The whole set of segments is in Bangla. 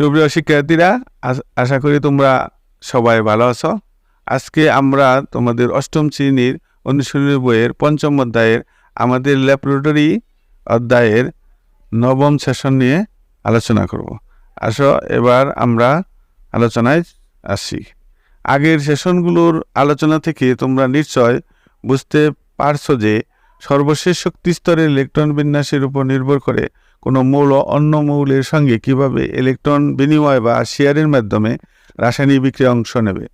সুপ্রিয় শিক্ষার্থীরা আশা করি তোমরা সবাই ভালো আছো। আজকে আমরা তোমাদের অষ্টম শ্রেণির অনুশীলনী বইয়ের পঞ্চম অধ্যায়ের আমাদের ল্যাবরেটরি অধ্যায়ের নবম সেশন নিয়ে আলোচনা করব। আসো, এবার আমরা আলোচনায় আসি। আগের সেশনগুলোর আলোচনা থেকে তোমরা নিশ্চয় বুঝতে পারছ যে সর্বশেষ শক্তি স্তরের ইলেকট্রন বিন্যাসের উপর নির্ভর করে কোনো মৌল অন্য মৌলের সঙ্গে কীভাবে ইলেকট্রন বিনিময় বা শেয়ারের মাধ্যমে রাসায়নিক বিক্রিয়া অংশ নেবে।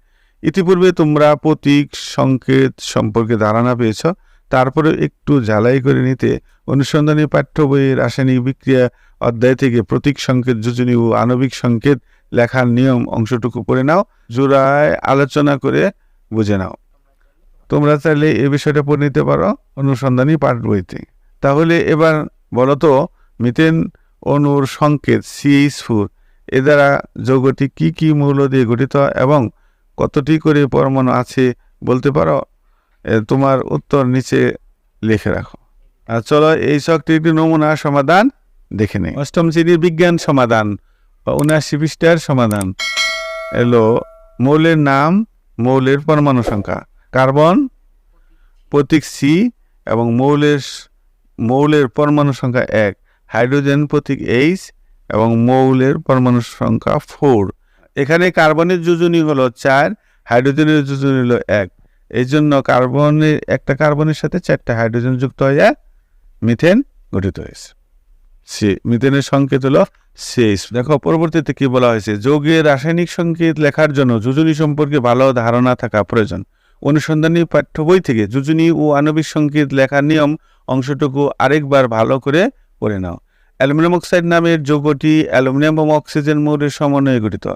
ইতিপূর্বে তোমরা প্রতীক, সংকেত সম্পর্কে ধারণা পেয়েছ। তারপরে একটু ঝালাই করে নিতে অনুসন্ধানী পাঠ্য বইয়ে রাসায়নিক বিক্রিয়া অধ্যায় থেকে প্রতীক, সংকেত, যোজনী ও আণবিক সংকেত লেখার নিয়ম অংশটুকু পড়ে নাও। জোড়ায় আলোচনা করে বুঝে নাও। তোমরা চাইলে এ বিষয়টা পড়ে নিতে পারো, অনুসন্ধানী পাঠ বইতে। তাহলে এবার বলো তো, মিথেন অনুর সংকেত সিএইচ ফোর, এ দ্বারা যৌগটি কি কি মৌল দিয়ে গঠিত এবং কতটি করে পরমাণু আছে বলতে পারো? তোমার উত্তর নিচে লিখে রাখো। আর চলো এই শখটি একটি নমুনা সমাধান দেখে নেই। অষ্টম শ্রেণির বিজ্ঞান সমাধান বা উনআশি পৃষ্ঠার সমাধান। এলো মৌলের নাম, মৌলের পরমাণু সংখ্যা। কার্বন, প্রতীক সি এবং মৌলের মৌলের পরমাণু সংখ্যা এক, হাইড্রোজেন প্রতীক এইচ এবং মৌলের পরমাণু সংখ্যা ফোর এখানে কার্বনের যোজনী হলো চার, হাইড্রোজেনের যোজনী হলো এক। এই জন্য কার্বনের, একটা কার্বনের সাথে চারটা হাইড্রোজেন যুক্ত হয়ে মিথেন গঠিত হয়েছে। সি, মিথেনের সংকেত হলো সিএইচ দেখো, পরবর্তীতে কি বলা হয়েছে? যৌগের রাসায়নিক সংকেত লেখার জন্য যোজনী সম্পর্কে ভালো ধারণা থাকা প্রয়োজন। অনুসন্ধানী পাঠ্য বই থেকে যোজনী ও আণবিক সংকেত লেখার নিয়ম অংশটুকু আরেকবার ভালো করে পড়ে নাও। অ্যালুমিনিয়াম অক্সাইড নামের যৌগটি অ্যালুমিনিয়াম এবং অক্সিজেন মৌলের সমন্বয়ে গঠিত।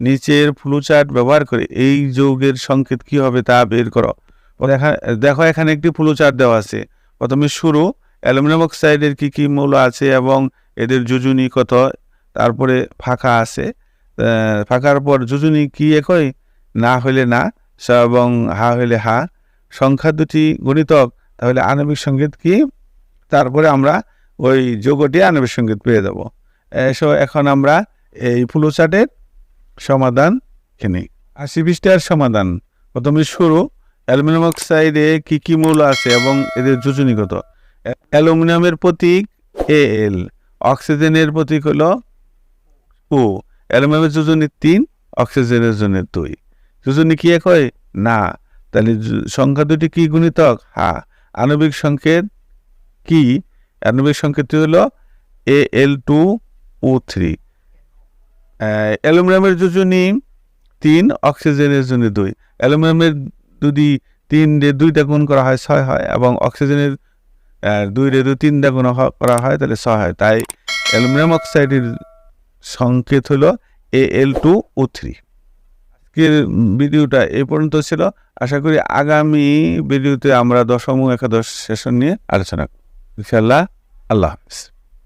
নিচের ফ্লুচার্ট ব্যবহার করে এই যৌগের সংকেত কি হবে তা বের করো। দেখা, দেখো এখানে একটি ফ্লুচার্ট দেওয়া আছে। প্রথমে শুরু, অ্যালুমিনিয়াম অক্সাইডের কি কি মৌল আছে এবং এদের যোজনী কত, তারপরে ফাঁকা আছে। ফাঁকার পর যোজনী কি একই, না হইলে না। স- এবং হা হইলে হা, সংখ্যা দুটি গণিতক, তাহলে আণবিক সংকেত কি? তারপরে আমরা ওই যোগটি আণবিক সংকেত পেয়ে যাব। এসো এখন আমরা এই ফ্লুচার্টের সমাধান কিনি আশি পৃষ্ঠার সমাধান। প্রথমে শুরু। অ্যালুমিনিয়াম অক্সাইডে কি কি মৌল আছে এবং এদের যোজনীগত অ্যা- অ্যালুমিনিয়ামের প্রতীক এ এল অক্সিজেনের প্রতীক হলো ও। অ্যালুমিনিয়ামের যোজনী তিন, অক্সিজেনের জন্য দুই। যোজনী কি এক হয় না। তাহলে সংখ্যা দুটি কি গুণিতক? হা। আণবিক সংকেত কি? আণবিক সংকেতটি হলো এ এল টু ও থ্রি অ্যালুমিনিয়ামের যোজনী তিন, অক্সিজেনের জন্য দুই। অ্যালুমিনিয়ামের যদি তিন দিয়ে দুইটা গুণ করা হয়, ছয় হয় এবং অক্সিজেনের দুই রে দু তিনটা গুণ করা হয়, তাহলে ছয় হয়। তাই অ্যালুমিনিয়াম অক্সাইডের সংকেত হলো এ এল টু ও থ্রি আজকের ভিডিওটা এ পর্যন্ত ছিল। আশা করি আগামী ভিডিওতে আমরা দশম একাদশ সেশন নিয়ে আলোচনা করব। ইনশাল্লাহ আল্লাহ হাফিজ।